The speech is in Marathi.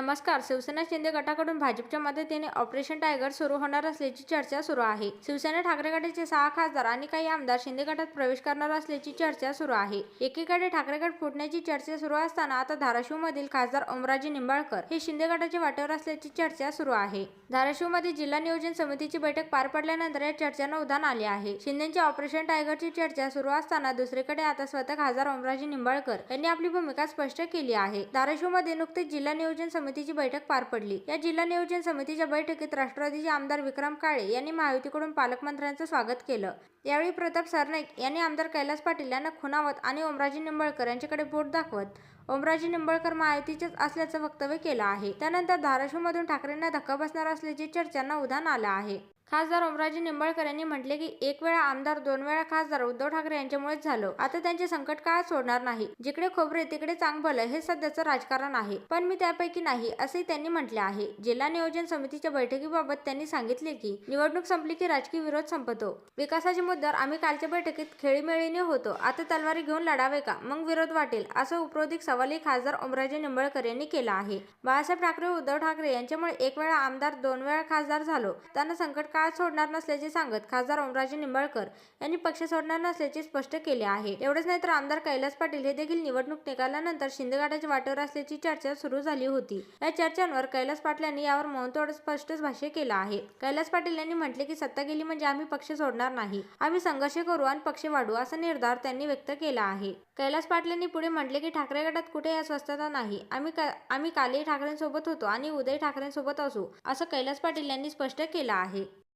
नमस्कार. शिवसेना शिंदे गटाकडून भाजपच्या मदतीने ऑपरेशन टायगर सुरू होणार असल्याची चर्चा सुरू आहे. शिवसेना ठाकरे गटाचे सहा खासदार आणि काही आमदार शिंदे गटात प्रवेश करणार असल्याची चर्चा सुरू आहे. एकीकडे ठाकरे गट फुटण्याची चर्चा सुरू असताना आता धाराशिवमधील खासदार ओमराजे निंबाळकर हे शिंदे गटाचे वाटेवर असल्याची चर्चा सुरू आहे. धाराशिवमध्ये जिल्हा नियोजन समितीची बैठक पार पडल्यानंतर या चर्चांना उधाण आले आहे. शिंदेच्या ऑपरेशन टायगरची चर्चा सुरू असताना दुसरीकडे आता स्वतः खासदार ओमराजे निंबाळकर यांनी आपली भूमिका स्पष्ट केली आहे. धाराशिवमध्ये नुकतेच जिल्हा नियोजन समिती समितीची बैठक पार पडली. या जिल्हा नियोजन समितीच्या बैठकीत राष्ट्रवादीचे आमदार विक्रम काळे यांनी महायुतीकडून पालकमंत्र्यांचं स्वागत केलं. यावेळी प्रताप सरनाईक यांनी आमदार कैलास पाटील यांना खुनावत आणि ओमराजे निंबळकर यांच्याकडे बोट दाखवत ओमराजे निंबळकर महायुतीचेच असल्याचं वक्तव्य केलं आहे. त्यानंतर धाराशिवमधून ठाकरेंना धक्का बसणार असल्याची चर्चांना उधाण आलं आहे. खासदार ओमराजे निंबाळकर यांनी म्हटले की एक वेळा आमदार दोन वेळा खासदार उद्धव ठाकरे यांच्यामुळेच झालं. आता त्यांचे संकट काळ सोडणार नाही. जिकडे खोबरे तिकडे चांगभलं हे सध्याचं राजकारण आहे. पण मी त्यापैकी नाही असे त्यांनी म्हटले आहे. जिल्हा नियोजन समितीच्या बैठकीबाबत त्यांनी सांगितले की निवडणूक संपली की राजकीय विरोध संपतो. विकासाच्या मुद्द्यावर आम्ही कालच्या बैठकीत खेळीमेळीने होतो. आता तलवारी घेऊन लढावे का? मग विरोध वाटेल असं उपरोधिक सवालही खासदार ओमराजे निंबाळकर यांनी केला आहे. बाळासाहेब ठाकरे उद्धव ठाकरे यांच्यामुळे एक वेळा आमदार दोन वेळा खासदार झालो. त्यांना संकट काळात सोडणार नसल्याचे सांगत खासदार ओमराजे निंबाळकर यांनी पक्ष सोडणार नसल्याचे स्पष्ट केले आहे. एवढेच नाही तर आमदार कैलास पाटील हे देखील निवडणूक निकालानंतर शिंदेगाटाच्या वाटेवर असल्याची चर्चा सुरू झाली होती. या चर्चांवर कैलास पाटील यांनी यावर मौनतोड स्पष्ट भाष्य केलं आहे. कैलास पाटील यांनी म्हटले की सत्ता गेली म्हणजे आम्ही पक्ष सोडणार नाही. आम्ही संघर्ष करू आणि पक्ष वाढू असा निर्धार त्यांनी व्यक्त केला आहे. कैलास पाटील यांनी पुढे म्हटले की ठाकरे गटात कुठे अस्वस्थता नाही. आम्ही का- आम्ही कालही ठाकरेंसोबत होतो आणि उदय ठाकरेंसोबत असू असं कैलास पाटील यांनी स्पष्ट केलं आहे.